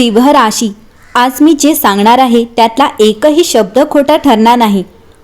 सिंह राशी आज मी जे सांगणार आहे त्यातला एकही शब्द खोटा ठरणार नाही.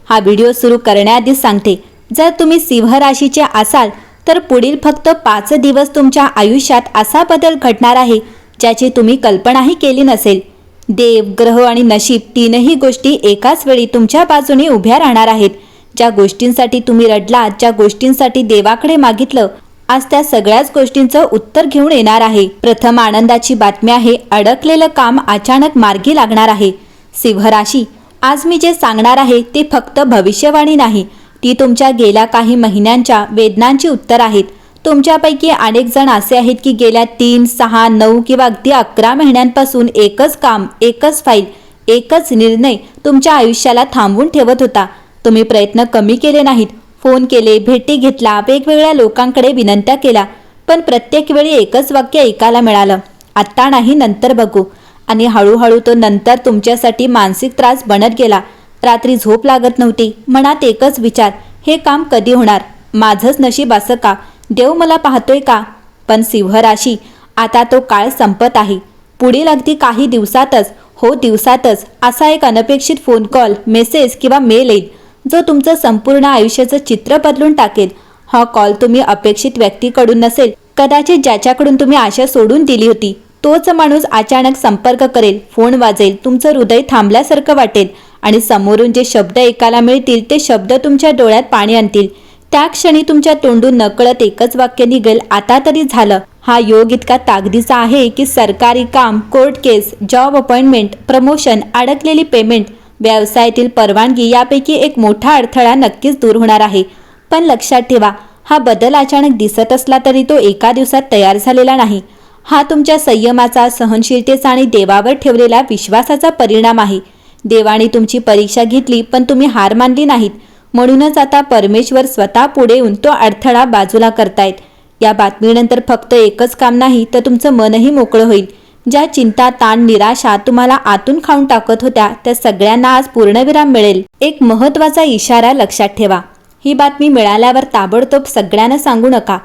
हा व्हिडिओ सुरू करण्याआधी सांगते जर तुम्ही सिंह राशीचे असाल तर पुढील फक्त पाच दिवस तुमच्या आयुष्यात असा बदल घडणार आहे ज्याची तुम्ही कल्पनाही केली नसेल. देव ग्रह आणि नशीब तीनही गोष्टी एकाच वेळी तुमच्या बाजूने उभ्या राहणार आहेत. ज्या गोष्टींसाठी तुम्ही रडलात ज्या गोष्टींसाठी देवाकडे मागितलं आज त्या सगळ्याच गोष्टींचं उत्तर घेऊन येणार आहे. प्रथम आनंदाची बातमी आहे अडकलेलं काम अचानक मार्गी लागणार आहे. सिंहराशी आज मी जे सांगणार आहे ते फक्त भविष्यवाणी नाही. ती तुमच्या गेल्या काही महिन्यांच्या वेदनांची उत्तर आहेत. तुमच्यापैकी अनेक जण असे आहेत की गेल्या तीन सहा नऊ किंवा अगदी अकरा महिन्यांपासून एकच काम एकच फाईल एकच निर्णय तुमच्या आयुष्याला थांबवून ठेवत होता. तुम्ही प्रयत्न कमी केले नाहीत. फोन केले भेटी घेतला वेगवेगळ्या लोकांकडे विनंत्या केल्या पण प्रत्येक वेळी एकच वाक्य ऐकायला मिळालं. आत्ता नाही नंतर बघू. आणि हळूहळू तो नंतर तुमच्यासाठी मानसिक त्रास बनत गेला. रात्री झोप लागत नव्हती. मनात एकच विचार हे काम कधी होणार? माझंच नशीब असं का? देव मला पाहतोय का? पण सिंहराशी आता तो काळ संपत आहे. पुढील अगदी काही दिवसातच हो दिवसातच असा एक अनपेक्षित फोन कॉल मेसेज किंवा मेल येईल. जो तुमचं संपूर्ण आयुष्याचं चित्र बदलून टाकेल. हा कॉल तुम्ही अपेक्षित व्यक्तीकडून नसेल कदाचित ज्याच्याकडून तुम्ही आशा सोडून दिली होती. तोच माणूस अचानक संपर्क करेल फोन वाजेल तुमचं हृदय थांबल्यासारखं वाटेल आणि समोरून जे शब्द ऐकायला मिळतील ते शब्द तुमच्या डोळ्यात पाणी आणतील. त्या क्षणी तुमच्या तोंडून नकळत एकच वाक्य निघेल आता तरी झालं. हा योग इतका ताकदीचा आहे की सरकारी काम court case job appointment promotion अडकलेली पेमेंट व्यवसायातील परवानगी यापैकी एक मोठा अडथळा नक्कीच दूर होणार आहे. पण लक्षात ठेवा हा बदल अचानक दिसत असला तरी तो एका दिवसात तयार झालेला नाही. हा तुमच्या संयमाचा सहनशीलतेचा आणि देवावर ठेवलेला विश्वासाचा परिणाम आहे. देवाने तुमची परीक्षा घेतली पण तुम्ही हार मानली नाहीत. म्हणूनच आता परमेश्वर स्वतः पुढे येऊन तो अडथळा बाजूला करतायत. या बातमीनंतर फक्त एकच काम नाही तर तुमचं मनही मोकळं होईल. ज्या चिंता ताण निराशा तुम्हाला आतून खाऊन टाकत होत्या त्या सगळ्यांना आज पूर्णविराम मिळेल. एक महत्त्वाचा इशारा लक्षात ठेवा. ही बातमी मिळाल्यावर ताबडतोब सगळ्यांना सांगू नका.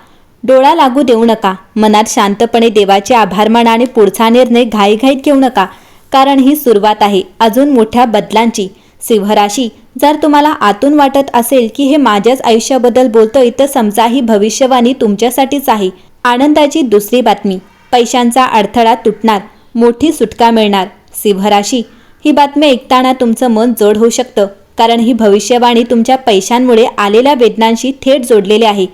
डोळा लागू देऊ नका. मनात शांतपणे देवाचे आभार माना आणि पुढचा निर्णय घाईघाईत घेऊ नका. कारण ही सुरुवात आहे. अजून मोठ्या बदलांची. सिंहराशी जर तुम्हाला आतून वाटत असेल की हे माझ्याच आयुष्याबद्दल बोलतोय तर समजा ही भविष्यवाणी तुमच्यासाठीच आहे. आनंदाची दुसरी बातमी. पैशांचा अडथळा तुटणार मोठी सुटका मिळणार. सिंहराशी ही बातमी ऐकताना तुमचं मन जोड होऊ शकतं कारण ही भविष्यवाणी तुमच्या पैशांमुळे आलेल्या वेदनांशी थेट जोडलेली आहे.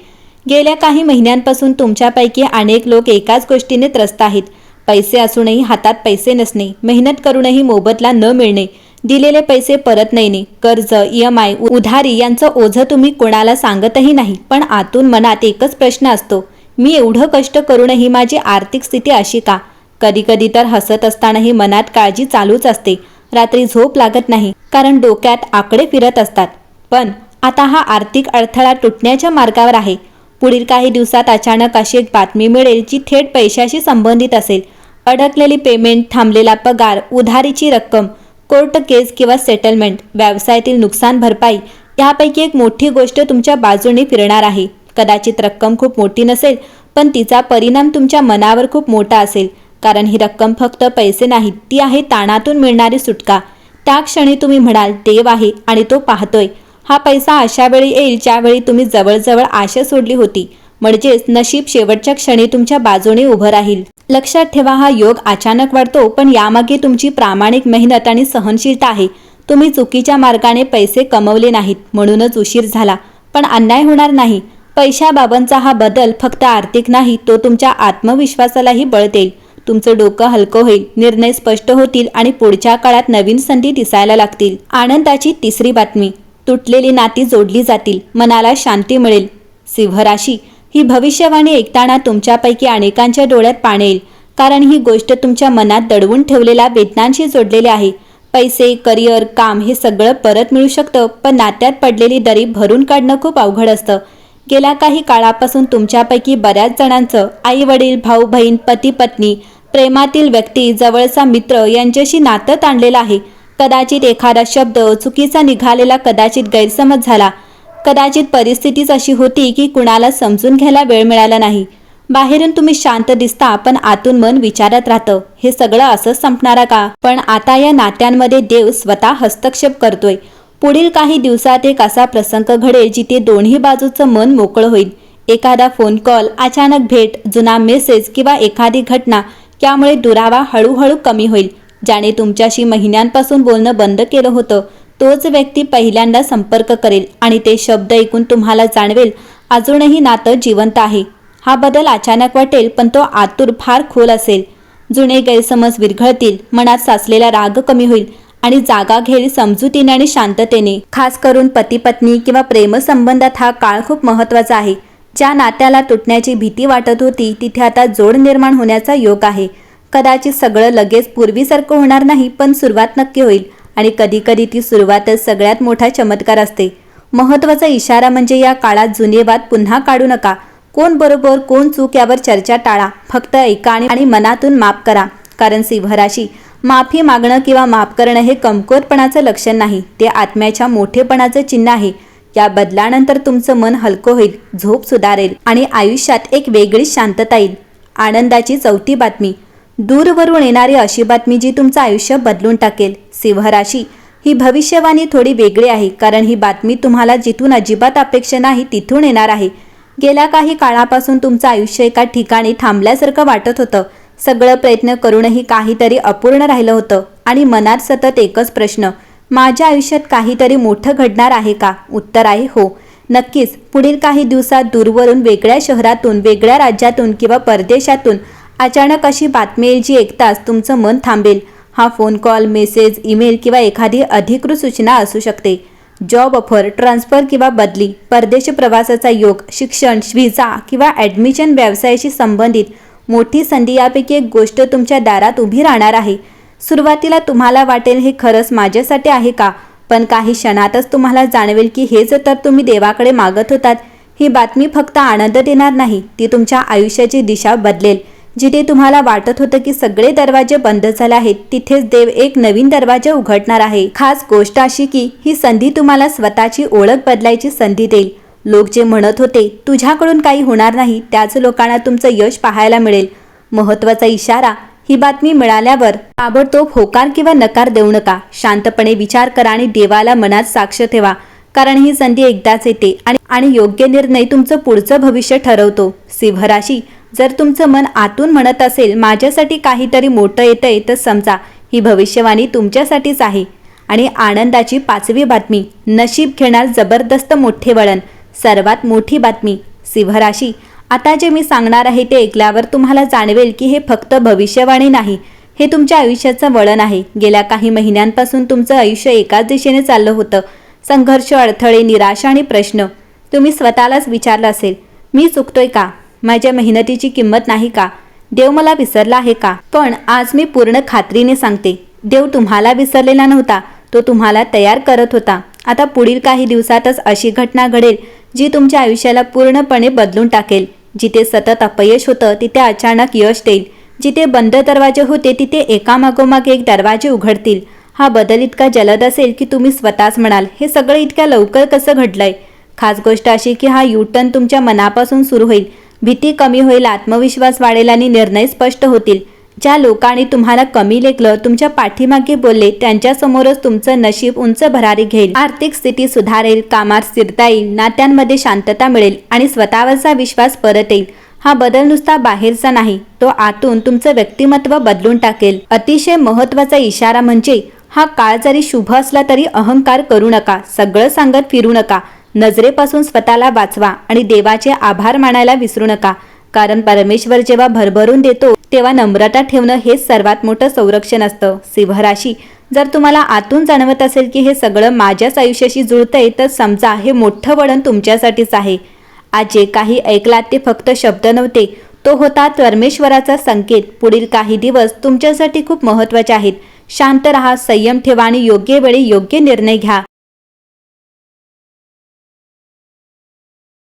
गेल्या काही महिन्यांपासून तुमच्यापैकी अनेक लोक एकाच गोष्टीने त्रस्त आहेत. पैसे असूनही हातात पैसे नसणे मेहनत करूनही मोबदला न मिळणे दिलेले पैसे परत नेणे कर्ज ई एम आय उधारी यांचं ओझं तुम्ही कोणाला सांगतही नाही पण आतून मनात एकच प्रश्न असतो मी एवढं कष्ट करूनही माझी आर्थिक स्थिती अशी का? कधीकधी तर हसत असतानाही मनात काळजी चालूच असते. रात्री झोप लागत नाही कारण डोक्यात आकडे फिरत असतात. पण आता हा आर्थिक अडथळा तुटण्याच्या मार्गावर आहे. पुढील काही दिवसात अचानक अशी एक बातमी मिळेल जी थेट पैशाशी संबंधित असेल. अडकलेली पेमेंट थांबलेला पगार उधारीची रक्कम कोर्ट केस किंवा सेटलमेंट व्यवसायातील नुकसान भरपाई यापैकी एक मोठी गोष्ट तुमच्या बाजूने फिरणार आहे. कदाचित रक्कम खूप मोठी नसेल पण तिचा परिणाम तुमच्या मनावर खूप मोठा असेल. कारण ही रक्कम फक्त पैसे नाहीत ती आहे ताणातून मिळणारी सुटका. त्या क्षणी तुम्ही म्हणाल देव आहे आणि तो पाहतोय. हा पैसा अशा वेळी येईल ज्यावेळी तुम्ही जवळजवळ आशा सोडली होती. म्हणजेच नशीब शेवटच्या क्षणी तुमच्या बाजूने उभं राहील. लक्षात ठेवा हा योग अचानक वाढतो पण यामागे तुमची प्रामाणिक मेहनत आणि सहनशीलता आहे. तुम्ही चुकीच्या मार्गाने पैसे कमवले नाहीत म्हणूनच उशीर झाला. पण अन्याय होणार नाही. पैशाबाबतचा हा बदल फक्त आर्थिक नाही तो तुमच्या आत्मविश्वासालाही बळ देईल. तुमचं डोकं हलकं होईल निर्णय स्पष्ट होतील आणि पुढच्या काळात नवीन संधी दिसायला लागतील. आनंदाची तिसरी बातमी तुटलेली नाती जोडली जातील मनाला शांती मिळेल. सिंहराशी ही भविष्यवाणी ऐकताना तुमच्यापैकी अनेकांच्या डोळ्यात पाणी येईल. कारण ही गोष्ट तुमच्या मनात दडवून ठेवलेल्या वेदनांशी जोडलेली आहे. पैसे करिअर काम हे सगळं परत मिळू शकतं पण नात्यात पडलेली दरी भरून काढणं खूप अवघड असतं. गेल्या काही काळापासून तुमच्यापैकी बऱ्याच जणांचं आई वडील भाऊ बहीण पती पत्नी प्रेमातील व्यक्ती जवळचा मित्र यांच्याशी नातं ताणलेलं आहे. कदाचित एखादा शब्द चुकीचा निघालेला कदाचित गैरसमज झाला. कदाचित परिस्थितीच अशी होती की कुणाला समजून घ्यायला वेळ मिळाला नाही. बाहेरून तुम्ही शांत दिसता पण आतून मन विचारत राहतं. हे सगळं असं संपणारा का? पण आता या नात्यांमध्ये देव स्वतः हस्तक्षेप करतोय. पुढील काही दिवसात एक असा प्रसंग घडेल जिथे दोन्ही बाजूचं मन मोकळं होईल. एखादा फोन कॉल अचानक भेट जुना मेसेज किंवा एखादी घटना त्यामुळे दुरावा हळूहळू कमी होईल. ज्याने तुमच्याशी महिन्यांपासून बोलणं बंद केलं होतं तोच व्यक्ती पहिल्यांदा संपर्क करेल आणि ते शब्द ऐकून तुम्हाला जाणवेल अजूनही नातं जिवंत आहे. हा बदल अचानक वाटेल पण तो आतूर फार खोल असेल. जुने गैरसमज विरघळतील मनात साचलेला राग कमी होईल आणि जागा घेईल समजुतीने आणि शांततेने. खास करून पती पत्नी किंवा प्रेमसंबंधात हा काळ खूप महत्त्वाचा आहे. ज्या नात्याला तुटण्याची भीती वाटत होती तिथे आता जोड निर्माण होण्याचा योग आहे. कदाचित सगळं लगेच पूर्वीसारखं होणार नाही पण सुरुवात नक्की होईल आणि कधीकधी ती सुरुवातच सगळ्यात मोठा चमत्कार असते. महत्त्वाचा इशारा म्हणजे या काळात जुने वाद पुन्हा काढू नका. कोण बरोबर कोण चूक यावर चर्चा टाळा. फक्त ऐका आणि आणि मनातून माफ करा. कारण सिंहराशी माफी मागणं किंवा माफ करणं हे कमकुवतपणाचं लक्षण नाही. ते आत्म्याच्या मोठेपणाचं चिन्ह आहे. या बदलानंतर तुमचं मन हलकं होईल झोप सुधारेल आणि आयुष्यात एक वेगळीच शांतता येईल. आनंदाची चौथी बातमी. दूरवरून येणारी अशी बातमी जी तुमचं आयुष्य बदलून टाकेल. सिंहराशी. ही भविष्यवाणी थोडी वेगळी आहे कारण ही बातमी तुम्हाला जिथून अजिबात अपेक्षा नाही तिथून येणार आहे. गेल्या काही काळापासून तुमचं आयुष्य एका ठिकाणी थांबल्यासारखं वाटत होतं. सगळं प्रयत्न करूनही काहीतरी अपूर्ण राहिलं होतं. आणि मनात सतत एकच प्रश्न माझ्या आयुष्यात काहीतरी मोठं घडणार आहे का? उत्तर आहे हो. नक्कीच पुढील काही दिवसात दूरवरून वेगळ्या शहरातून वेगळ्या राज्यातून किंवा परदेशातून अचानक अशी बातमी येईल जी ऐकताच तुमचं मन थांबेल. हा फोन कॉल मेसेज ईमेल किंवा एखादी अधिकृत सूचना असू शकते. जॉब ऑफर ट्रान्सफर किंवा बदली परदेश प्रवासाचा योग शिक्षण व्हिसा किंवा ॲडमिशन व्यवसायाशी संबंधित मोठी संधी यापैकी एक गोष्ट तुमच्या दारात उभी राहणार आहे. सुरुवातीला तुम्हाला वाटेल हे खरंच माझ्यासाठी आहे का? पण काही क्षणातच तुम्हाला जाणवेल की हेच तर तुम्ही देवाकडे मागत होतात ही बातमी फक्त आनंद देणार नाही ती तुमच्या आयुष्याची दिशा बदलेल. जिथे तुम्हाला वाटत होतं की सगळे दरवाजे बंद झाले आहेत तिथेच देव एक नवीन दरवाजा उघडणार आहे. खास गोष्ट अशी की ही संधी तुम्हाला स्वतःची ओळख बदलायची संधी देईल. लोक जे म्हणत होते तुझ्याकडून काही होणार नाही त्याच लोकांना तुमचं यश पाहायला मिळेल. महत्त्वाचा इशारा ही बातमी मिळाल्यावर ताबडतोब होकार किंवा नकार देऊ नका. शांतपणे विचार करा आणि देवाला मनात साक्ष ठेवा कारण ही संधी एकदाच येते आणि आणि योग्य निर्णय तुमचं पुढचं भविष्य ठरवतो. सिंहराशी जर तुमचं मन आतून म्हणत असेल माझ्यासाठी काहीतरी मोठं येतंय तर समजा ही भविष्यवाणी तुमच्यासाठीच आहे. आणि आनंदाची पाचवी बातमी नशीब घेणार जबरदस्त मोठे वळण. सर्वात मोठी बातमी सिंहराशी. आता जे मी सांगणार आहे ते ऐकल्यावर तुम्हाला जाणवेल की हे फक्त भविष्यवाणी नाही हे तुमच्या आयुष्याचं वळण आहे. गेल्या काही महिन्यांपासून तुमचं आयुष्य एकाच दिशेने चाललं होतं. संघर्ष अडथळे निराशा आणि प्रश्न. तुम्ही स्वतःलाच विचारलं असेल मी चुकतोय का? माझ्या मेहनतीची किंमत नाही का? देव मला विसरला आहे का? पण आज मी पूर्ण खात्रीने सांगते देव तुम्हाला विसरलेला नव्हता. तो तुम्हाला तयार करत होता. आता पुढील काही दिवसातच अशी घटना घडेल जी तुमच्या आयुष्याला पूर्णपणे बदलून टाकेल. जिथे सतत अपयश होतं तिथे अचानक यश देईल. जिथे बंद दरवाजे होते तिथे एकामागोमाग एक दरवाजे उघडतील. हा बदल इतका जलद असेल की तुम्ही स्वतःच म्हणाल हे सगळं इतक्या लवकर कसं घडलंय? खास गोष्ट अशी की हा युटर्न तुमच्या मनापासून सुरू होईल. भीती कमी होईल आत्मविश्वास वाढेल आणि निर्णय स्पष्ट होतील. ज्या लोकांनी तुम्हाला कमी लेखलं तुमच्या पाठीमागे बोलले त्यांच्यासमोरच तुमचं नशीब उंच भरारी घेईल. आर्थिक स्थिती सुधारेल कामात स्थिरता येईल नात्यांमध्ये शांतता मिळेल आणि स्वतःवरचा विश्वास परत येईल. हा बदल नुसता बाहेरचा नाही तो आतून तुमचं व्यक्तिमत्व बदलून टाकेल. अतिशय महत्त्वाचा इशारा म्हणजे हा काळ जरी शुभ असला तरी अहंकार करू नका सगळं सांगत फिरू नका. नजरेपासून स्वतःला वाचवा आणि देवाचे आभार मानायला विसरू नका. कारण परमेश्वर जेव्हा भरभरून देतो तेव्हा नम्रता ठेवणं हेच सर्वात मोठं संरक्षण असतं. सिंहराशी जर तुम्हाला आतून जाणवत असेल की हे सगळं माझ्याच आयुष्याशी जुळतंय तर समजा हे मोठं वळण तुमच्यासाठीच आहे. आज जे काही ऐकलात ते फक्त शब्द नव्हते. तो होता परमेश्वराचा संकेत. पुढील काही दिवस तुमच्यासाठी खूप महत्त्वाचे आहेत. शांत रहा संयम ठेवा आणि योग्य वेळी योग्य निर्णय घ्या.